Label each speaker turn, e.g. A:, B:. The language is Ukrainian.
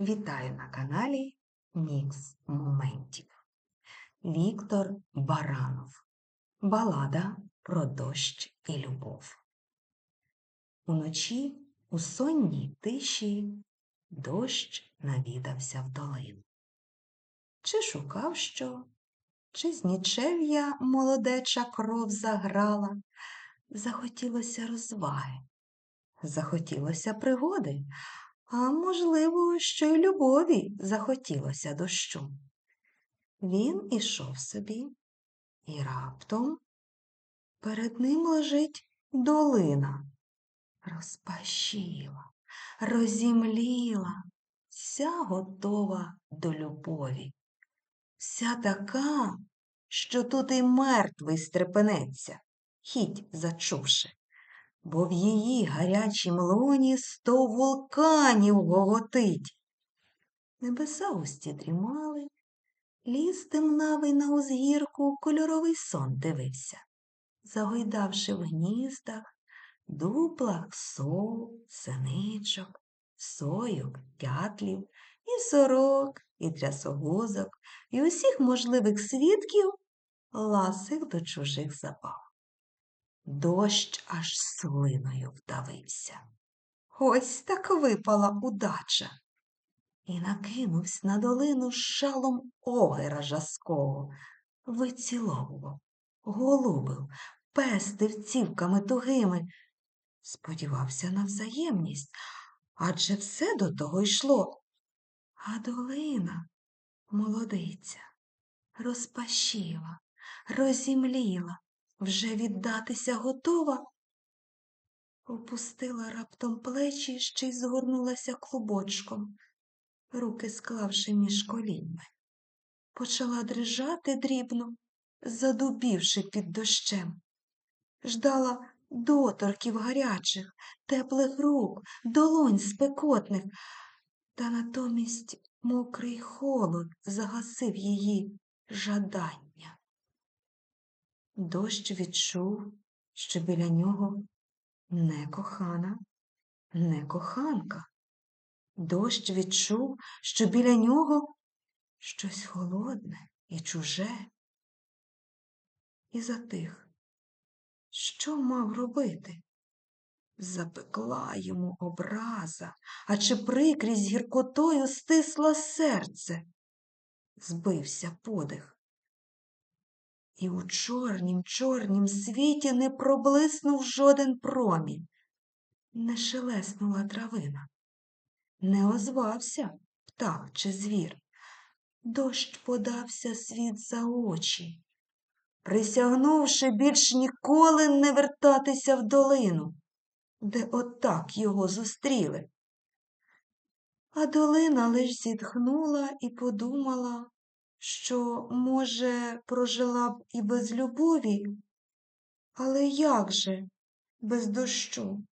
A: Вітаю на каналі Мікс Моментів. Віктор Баранов. Балада про дощ і любов. Уночі у сонній тиші дощ навідався в долину. Чи шукав що, чи з нічев'я молодеча кров заграла, захотілося розваги, захотілося пригоди, а можливо, що й любові захотілося дощу. Він ішов собі, і раптом перед ним лежить долина, розпашіла, розімліла, вся готова до любові, вся така, що тут і мертвий стрепенеться, хіть зачувши бо в її гарячім лоні сто вулканів гоготить. Небеса густі дрімали, ліс темнавий на узгірку кольоровий сон дивився, загойдавши в гніздах, дуплах сов, синичок, сойок, дятлів, і сорок, і трясогузок, і усіх можливих свідків ласих до чужих забав. Дощ аж слиною вдавився. Ось так випала удача. І накинувся на долину шалом огера жаского, виціловував, голубив, пестив цівками тугими. Сподівався на взаємність, адже все до того йшло. А долина, молодиця, розпашіла, розімліла, вже віддатися готова? Опустила раптом плечі ще й згорнулася клубочком, руки склавши між коліньми. Почала дрижати дрібно, задубівши під дощем. Ждала доторків гарячих, теплих рук, долонь спекотних, та натомість мокрий холод загасив її жадання. Дощ відчув, що біля нього не кохана, не коханка. Дощ відчув, що біля нього щось холодне і чуже. І затих. Що мав робити? Запекла йому образа, а чи прикрість гіркотою стисла серце. Збився подих і у чорнім чорнім світі не проблиснув жоден промінь, не шелеснула травина, не озвався птах чи звір. Дощ подався світ за очі, присягнувши більш ніколи не вертатися в долину, де отак його зустріли. А долина лиш зітхнула і подумала, що, може, прожила б і без любові, але як же без дощу?